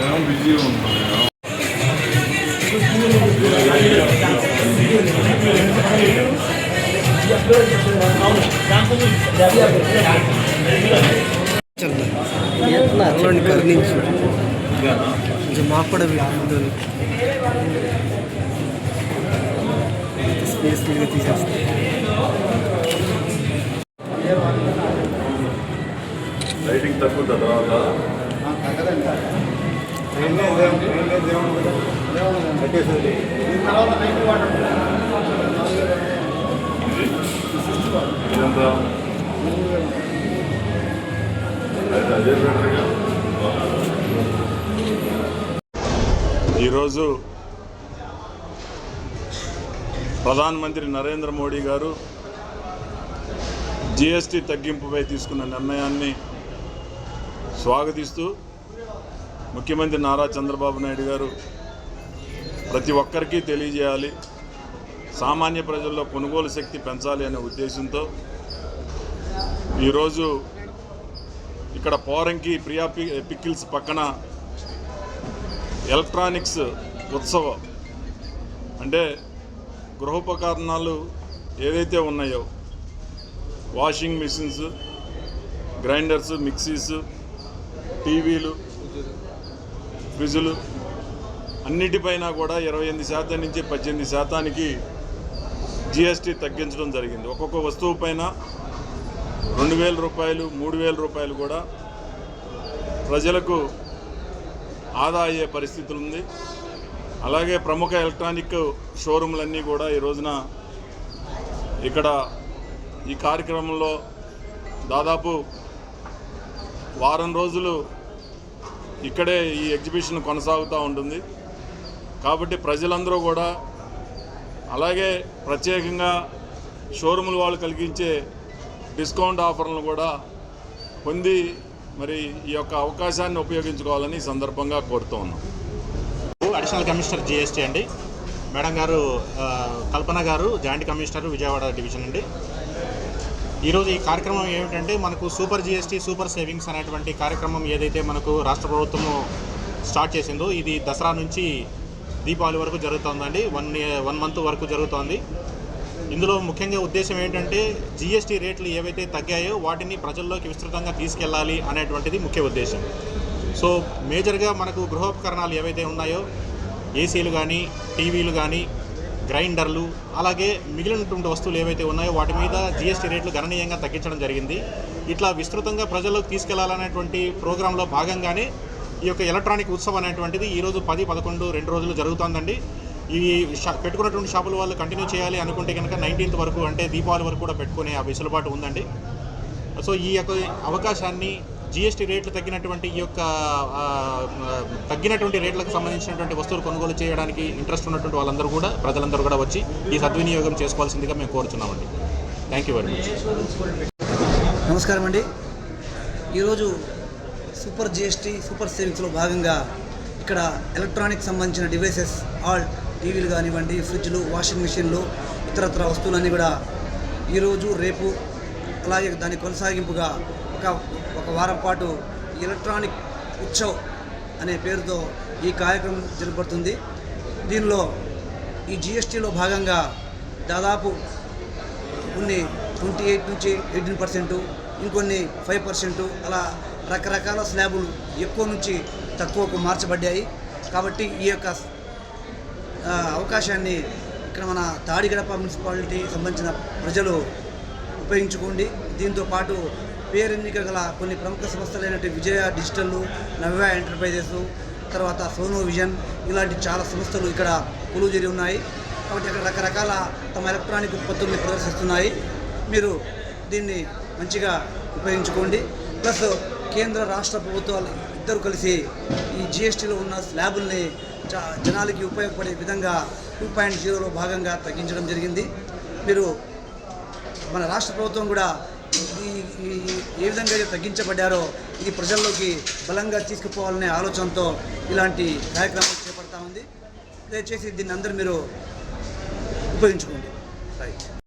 ఏమో బిజీగా ఉంటుంది అలాంటి కరుణించు కొంచెం మాకు కూడా వీళ్ళు స్పేస్ మీద తీసేస్తాం లైటింగ్ తక్కువ తర్వాత ఇదంతా. అయితే అదే బెటర్గా ఈరోజు ప్రధానమంత్రి నరేంద్ర మోడీ గారు జిఎస్టీ తగ్గింపుపై తీసుకున్న నిర్ణయాన్ని స్వాగతిస్తూ ముఖ్యమంత్రి నారా చంద్రబాబు నాయుడు గారు ప్రతి ఒక్కరికి తెలియజేయాలి. సామాన్య ప్రజల్లో కొనుగోలు శక్తి పెంచాలి అనే ఉద్దేశంతో ఈరోజు ఇక్కడ పోరంకి ప్రియా పి పికిల్స్ పక్కన ఎలక్ట్రానిక్స్ ఉత్సవం. అంటే గృహోపకరణాలు ఏదైతే ఉన్నాయో వాషింగ్ మిషన్స్ గ్రైండర్స్ మిక్సీస్ టీవీలు క్విజులు అన్నిటిపైన కూడా ఇరవై ఎనిమిది శాతం నుంచి పద్దెనిమిది శాతానికి జిఎస్టీ తగ్గించడం జరిగింది. ఒక్కొక్క వస్తువు పైన రెండు వేల రూపాయలు మూడు వేల రూపాయలు కూడా ప్రజలకు ఆదా అయ్యే పరిస్థితులు ఉంది. అలాగే ప్రముఖ ఎలక్ట్రానిక్ షోరూంలన్నీ కూడా ఈ రోజున ఇక్కడ ఈ కార్యక్రమంలో దాదాపు వారం రోజులు ఇక్కడే ఈ ఎగ్జిబిషన్ కొనసాగుతూ ఉంటుంది. కాబట్టి ప్రజలందరూ కూడా అలాగే ప్రత్యేకంగా షోరూములు వాళ్ళు కలిగించే డిస్కౌంట్ ఆఫర్లను కూడా పొంది మరి ఈ యొక్క అవకాశాన్ని ఉపయోగించుకోవాలని సందర్భంగా కోరుతూ ఉన్నాం. అడిషనల్ కమిషనర్ జిఎస్టీ అండి. మేడం గారు కల్పన గారు జాయింట్ కమిషనర్ విజయవాడ డివిజన్ అండి. ఈరోజు ఈ కార్యక్రమం ఏమిటంటే మనకు సూపర్ జిఎస్టీ సూపర్ సేవింగ్స్ అనేటువంటి కార్యక్రమం ఏదైతే మనకు రాష్ట్ర ప్రభుత్వము స్టార్ట్ చేసిందో ఇది దసరా నుంచి దీపావళి వరకు జరుగుతుందండి. వన్ వన్ మంత్ వరకు జరుగుతోంది. ఇందులో ముఖ్యంగా ఉద్దేశం ఏంటంటే జిఎస్టీ రేట్లు ఏవైతే తగ్గాయో వాటిని ప్రజల్లోకి విస్తృతంగా తీసుకెళ్ళాలి అనేటువంటిది ముఖ్య ఉద్దేశం. సో మేజర్గా మనకు గృహోపకరణాలు ఏవైతే ఉన్నాయో ఏసీలు కానీ టీవీలు కానీ గ్రైండర్లు అలాగే మిగిలినటువంటి వస్తువులు ఏవైతే ఉన్నాయో వాటి మీద జిఎస్టీ రేట్లు గణనీయంగా తగ్గించడం జరిగింది. ఇట్లా విస్తృతంగా ప్రజల్లోకి తీసుకెళ్ళాలనేటువంటి ప్రోగ్రాంలో భాగంగానే ఈ యొక్క ఎలక్ట్రానిక్ ఉత్సవం అనేటువంటిది ఈరోజు పది పదకొండు రెండు రోజులు జరుగుతోందండి. ఈ షా పెట్టుకున్నటువంటి షాపుల వాళ్ళు కంటిన్యూ చేయాలి అనుకుంటే కనుక నైన్టీన్త్ వరకు అంటే దీపావళి వరకు కూడా పెట్టుకునే ఆ వెసులుబాటు ఉందండి. సో ఈ యొక్క అవకాశాన్ని జిఎస్టీ రేట్లు తగ్గినటువంటి ఈ యొక్క తగ్గినటువంటి రేట్లకు సంబంధించినటువంటి వస్తువులు కొనుగోలు చేయడానికి ఇంట్రెస్ట్ ఉన్నటువంటి వాళ్ళందరూ కూడా ప్రజలందరూ కూడా వచ్చి ఈ సద్వినియోగం చేసుకోవాల్సిందిగా మేము కోరుచున్నామండి. థ్యాంక్ యూ వెరీ మచ్ నమస్కారం అండి. ఈరోజు సూపర్ జిఎస్టీ సూపర్ సేవింగ్స్లో భాగంగా ఇక్కడ ఎలక్ట్రానిక్ సంబంధించిన డివైసెస్ ఆల్ టీవీలు కానివ్వండి ఫ్రిడ్జ్లు వాషింగ్ మిషన్లు ఇతరత్ర వస్తువులన్నీ కూడా ఈరోజు రేపు అలాగే దాని కొనసాగింపుగా ఒక ఒక వారం పాటు ఎలక్ట్రానిక్ ఉత్సవ్ అనే పేరుతో ఈ కార్యక్రమం జరగబడుతుంది దీనిలో ఈ జిఎస్టీలో భాగంగా దాదాపు కొన్ని ట్వంటీ ఎయిట్ నుంచి ఎయిటీన్ పర్సెంటు ఇంకొన్ని ఫైవ్ పర్సెంటు అలా రకరకాల స్లాబులు ఎక్కువ నుంచి తక్కువకు మార్చబడ్డాయి. కాబట్టి ఈ యొక్క అవకాశాన్ని ఇక్కడ మన తాడిగడప మున్సిపాలిటీ సంబంధించిన ప్రజలు ఉపయోగించుకోండి. దీంతో పాటు పేరెన్నిక గల కొన్ని ప్రముఖ సంస్థలైనటువంటి విజయ డిజిటల్ నవ్య ఎంటర్ప్రైజెస్ తర్వాత సోనో విజన్ ఇలాంటి చాలా సంస్థలు ఇక్కడ కొలువుజేరి ఉన్నాయి. కాబట్టి అక్కడ రకరకాల తమ ఎలక్ట్రానిక్ ఉత్పత్తుల్ని ప్రదర్శిస్తున్నాయి. మీరు దీన్ని మంచిగా ఉపయోగించుకోండి. ప్లస్ కేంద్ర రాష్ట్ర ప్రభుత్వాలు ఇద్దరు కలిసి ఈ జిఎస్టీలో ఉన్న స్లాబుల్ని జనాలకి ఉపయోగపడే విధంగా టూ పాయింట్ జీరోలో భాగంగా తగ్గించడం జరిగింది. మీరు మన రాష్ట్ర ప్రభుత్వం కూడా ఏ విధంగా అయితే తగ్గించబడ్డారో ఇది ప్రజల్లోకి బలంగా తీసుకుపోవాలనే ఆలోచనతో ఇలాంటి కార్యక్రమాలు చేపడతా ఉంది. దయచేసి దీన్ని అందరూ మీరు ఉపయోగించుకోండి.